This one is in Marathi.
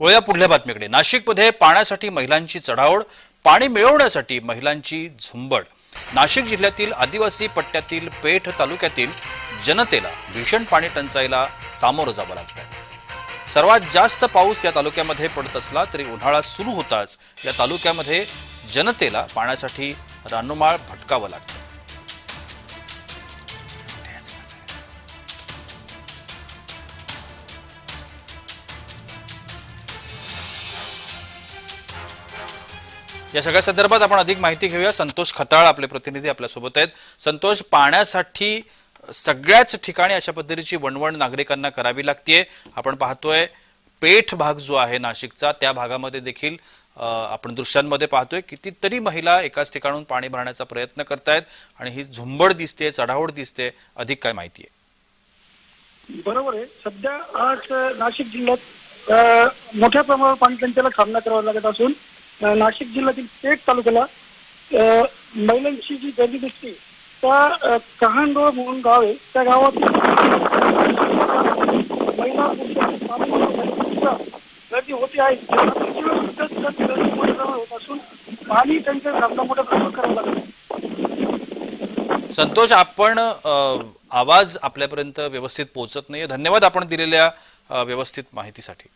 वळूया पुढल्या बातमीकडे. नाशिकमध्ये पाण्यासाठी महिलांची चढाओढ पाणी मिळवण्यासाठी महिलांची झुंबड. नाशिक जिल्ह्यातील आदिवासी पट्ट्यातील पेठ तालुक्यातील जनतेला भीषण पाणी टंचाईला सामोरं जावं लागतं सर्वात जास्त पाऊस या तालुक्यामध्ये पडत असला तरी उन्हाळा सुरू होताच या तालुक्यामध्ये जनतेला पाण्यासाठी रानुमाळ भटकावं लागतं या सगळ्या संदर्भात आपण अधिक माहिती घेऊया. संतोष खताळ आपले प्रतिनिधी आपल्यासोबत आहेत. संतोष पाण्यासाठी सगळ्याच ठिकाणी अशा पद्धतीची वणवण नागरिकांना करावी लागतीये. आपण पाहतोय पेठ भाग जो आहे नाशिकचा त्या भागामध्ये देखील आपण दृश्यांमध्ये पाहतोय कितीतरी महिला एकाच ठिकाणून पाणी भरण्याचा प्रयत्न करतायत आणि ही झुंबड दिसते चढावड दिसते अधिक काय माहिती आहे? बरोबर आहे. सध्या आज नाशिक जिल्ह्यात मोठ्या प्रमाणावर पाणी टंचाईला सामना करावा लागत असून नाशिक जिल्ह्यातील पेठ तालुक्याला महिलांची जी गर्दी दिसते त्या अ, कहांडोळ म्हणून गाव आहे. त्या गावात महिला गर्दी होती आहे. होत असून पाणी त्यांच्या सामना मोठ्या प्रमाणावर करावा लागतो संतोष आपण आवाज आपल्यापर्यंत व्यवस्थित पोहोचत नाही धन्यवाद आपण दिलेल्या व्यवस्थित माहितीसाठी.